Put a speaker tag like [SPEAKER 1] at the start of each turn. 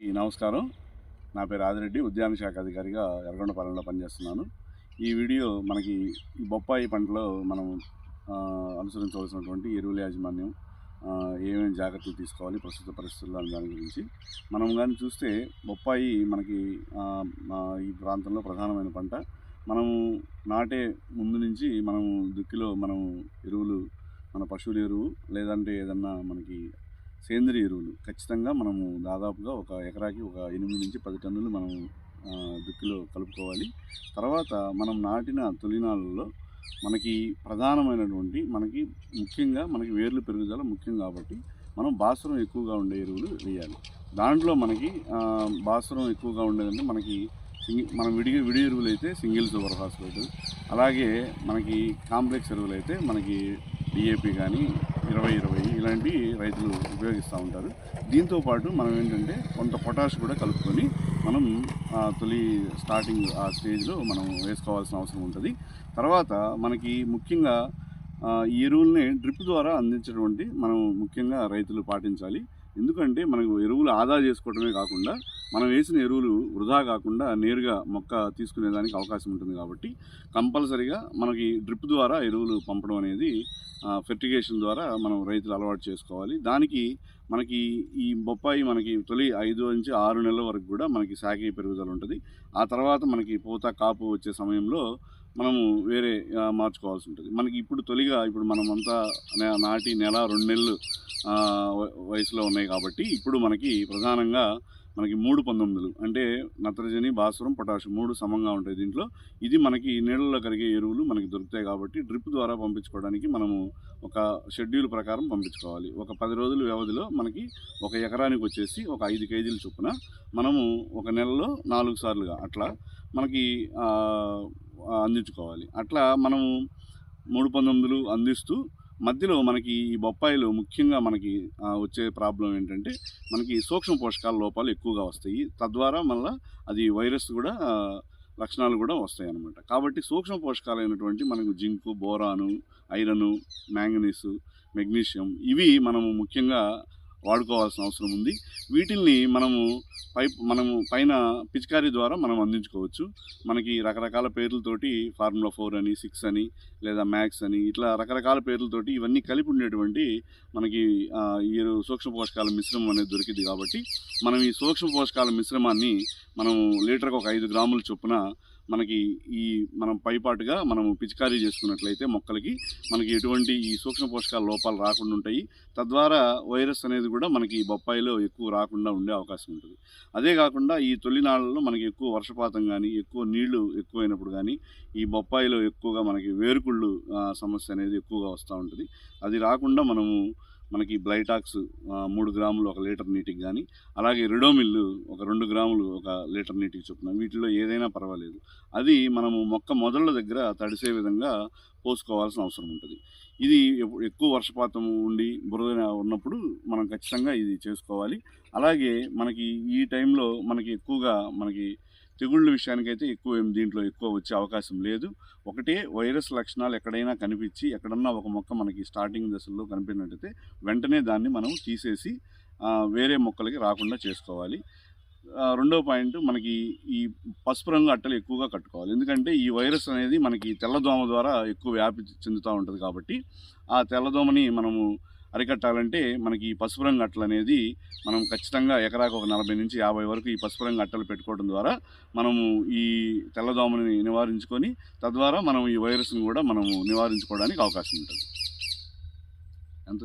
[SPEAKER 1] ఈ నమస్కారం. నా పేరు ఆదిరెడ్డి ఉద్యాన శాఖ అధికారిగా ఎర్రగొండపాలెంలో పనిచేస్తున్నాను. ఈ వీడియో మనకి ఈ బొప్పాయి పంటలో మనం అనుసరించవలసినటువంటి ఎరువుల యాజమాన్యం ఏమేమి జాగ్రత్తలు తీసుకోవాలి ప్రస్తుత పరిస్థితుల్లో దాని గురించి. మనం కానీ చూస్తే బొప్పాయి మనకి మా ఈ ప్రాంతంలో ప్రధానమైన పంట. మనము నాటే ముందు నుంచి మనము దుక్కిలో మనం ఎరువులు మన పశువుల ఎరువు లేదంటే ఏదన్నా మనకి సేంద్రియ ఎరువులు. ఖచ్చితంగా మనము దాదాపుగా ఒక ఎకరాకి ఒక ఎనిమిది నుంచి పది టన్నులు మనం దుక్కిలో కలుపుకోవాలి. తర్వాత మనం నాటిన తొలినాళ్ళలో మనకి ప్రధానమైనటువంటి మనకి ముఖ్యంగా మనకి వేర్లు పెరుగుదల ముఖ్యం కాబట్టి మనం భాస్వరం ఎక్కువగా ఉండే ఎరువులు వేయాలి. దాంట్లో మనకి బాసురం ఎక్కువగా ఉండేదంటే మనకి సింగి- మనం విడిగా విడి ఎరువులు అయితే సింగిల్ సూపర్ ఫాస్ఫేట్. అలాగే మనకి కాంప్లెక్స్ ఎరువులు అయితే మనకి డిఏపి కానీ ఇరవై ఇరవై ఇలాంటి రైతులు ఉపయోగిస్తూ ఉంటారు. దీంతో పాటు మనం ఏంటంటే కొంత పొటాష్ కూడా కలుపుకొని మనం ఆ, తొలి స్టార్టింగ్ ఆ స్టేజ్లో మనం వేసుకోవాల్సిన అవసరం ఉంటుంది. తర్వాత మనకి ముఖ్యంగా ఈ ఎరువుల్ని డ్రిప్ ద్వారా అందించటువంటి మనం ముఖ్యంగా రైతులు పాటించాలి. ఎందుకంటే మనకు ఎరువులు ఆదా చేసుకోవడమే కాకుండా మనం వేసిన ఎరువులు వృధా కాకుండా నేరుగా మొక్క తీసుకునేదానికి అవకాశం ఉంటుంది కాబట్టి కంపల్సరిగా మనకి డ్రిప్ ద్వారా ఎరువులు పంపడం అనేది ఫెర్టిగేషన్ ద్వారా మనం రైతులు అలవాటు చేసుకోవాలి. దానికి మనకి ఈ బొప్పాయి మనకి తొలి ఐదు నుంచి ఆరు నెలల వరకు కూడా మనకి శాఖీ పెరుగుదల ఉంటుంది. ఆ తర్వాత మనకి పూత కాపు వచ్చే సమయంలో మనము వేరే మార్చుకోవాల్సి ఉంటుంది. మనకి ఇప్పుడు తొలిగా ఇప్పుడు మనమంతా నాటి నెల రెండు నెలలు వ- వయసులో ఉన్నాయి కాబట్టి ఇప్పుడు మనకి ప్రధానంగా మనకి మూడు పంతొమ్మిదిలు. అంటే నత్రజని భాస్వరం పొటాషియం మూడు సమంగా ఉంటాయి దీంట్లో. ఇది మనకి నీళ్ళలో కరిగే ఎరువులు మనకి దొరుకుతాయి కాబట్టి డ్రిప్ ద్వారా పంపించుకోవడానికి మనము ఒక షెడ్యూల్ ప్రకారం పంపించుకోవాలి. ఒక పది రోజుల వ్యవధిలో మనకి ఒక ఎకరానికి వచ్చేసి ఒక ఐదు కేజీల చొప్పున మనము ఒక నెలలో నాలుగు సార్లుగా అట్లా మనకి అందించుకోవాలి. అట్లా మనము మూడు పంతొమ్మిదిలు అందిస్తూ మధ్యలో మనకి ఈ బొప్పాయిలో ముఖ్యంగా మనకి వచ్చే ప్రాబ్లం ఏంటంటే మనకి సూక్ష్మ పోషకాల లోపాలు ఎక్కువగా వస్తాయి. తద్వారా మళ్ళీ అది వైరస్ కూడా లక్షణాలు కూడా వస్తాయి అన్నమాట. కాబట్టి సూక్ష్మ పోషకాలైనటువంటి మనకు zinc boron iron manganese magnesium ఇవి మనము ముఖ్యంగా వాడుకోవాల్సిన అవసరం ఉంది. వీటిల్ని మనము పై మనము పైన పిచికారీ ద్వారా మనం అందించుకోవచ్చు. మనకి రకరకాల పేర్లతోటి ఫార్ములా ఫోర్ అని సిక్స్ అని లేదా మ్యాక్స్ అని ఇట్లా రకరకాల పేర్లతోటి ఇవన్నీ కలిపి ఉండేటువంటి మనకి ఈ సూక్ష్మ పోషకాల మిశ్రమం అనేది దొరికింది కాబట్టి మనం ఈ సూక్ష్మ పోషకాల మిశ్రమాన్ని మనం లీటర్కి ఒక ఐదు గ్రాముల చొప్పున మనకి ఈ మనం పైపాటుగా మనము పిచికారీ చేసుకున్నట్లయితే మొక్కలకి మనకి ఎటువంటి ఈ సూక్ష్మ పోషకాల లోపాలు రాకుండా ఉంటాయి. తద్వారా వైరస్ అనేది కూడా మనకి బొప్పాయిలో ఎక్కువ రాకుండా ఉండే అవకాశం ఉంటుంది. అదే కాకుండా ఈ తొలినాళ్ళలో మనకి ఎక్కువ వర్షపాతం కానీ ఎక్కువ నీళ్ళు ఎక్కువైనప్పుడు కానీ ఈ బొప్పాయిలో ఎక్కువగా మనకి వేరుకుళ్ళు సమస్య అనేది ఎక్కువగా వస్తూ ఉంటుంది. అది రాకుండా మనము మనకి బ్లైటాక్స్ మూడు గ్రాములు ఒక లీటర్ నీటికి కానీ అలాగే రిడోమిల్లు ఒక రెండు గ్రాములు ఒక లీటర్ నీటికి చొప్పున వీటిలో ఏదైనా పర్వాలేదు. అది మనము మొక్క మొదళ్ళ దగ్గర తడిసే విధంగా పోసుకోవాల్సిన అవసరం ఉంటుంది. ఇది ఎక్కువ వర్షపాతం ఉండి బురద ఉన్నప్పుడు మనం ఖచ్చితంగా ఇది చేసుకోవాలి. అలాగే మనకి ఈ టైంలో మనకి ఎక్కువగా మనకి తెగుళ్ళ విషయానికైతే ఎక్కువ ఏం దీంట్లో ఎక్కువ వచ్చే అవకాశం లేదు. ఒకటే వైరస్ లక్షణాలు ఎక్కడైనా కనిపించి ఎక్కడన్నా ఒక మొక్క మనకి స్టార్టింగ్ దశల్లో కనిపినట్టయితే వెంటనే దాన్ని మనం తీసేసి వేరే మొక్కలకి రాకుండా చేసుకోవాలి. రెండో పాయింట్ మనకి ఈ పసుపు రంగు అట్టలు ఎక్కువగా కట్టుకోవాలి. ఎందుకంటే ఈ వైరస్ అనేది మనకి తెల్లదోమ ద్వారా ఎక్కువ వ్యాపి చెందుతూ ఉంటుంది కాబట్టి ఆ తెల్లదోమని మనము అరికట్టాలంటే మనకి ఈ పసుపు రంగు అట్టలు అనేది మనం ఖచ్చితంగా ఎకరాకు ఒక నలభై నుంచి యాభై వరకు ఈ పసుపు రంగు అట్టలు పెట్టుకోవడం ద్వారా మనము ఈ తెల్లదోమని నివారించుకొని తద్వారా మనం ఈ వైరస్ని కూడా మనము నివారించుకోవడానికి అవకాశం ఉంటుంది. ఎంత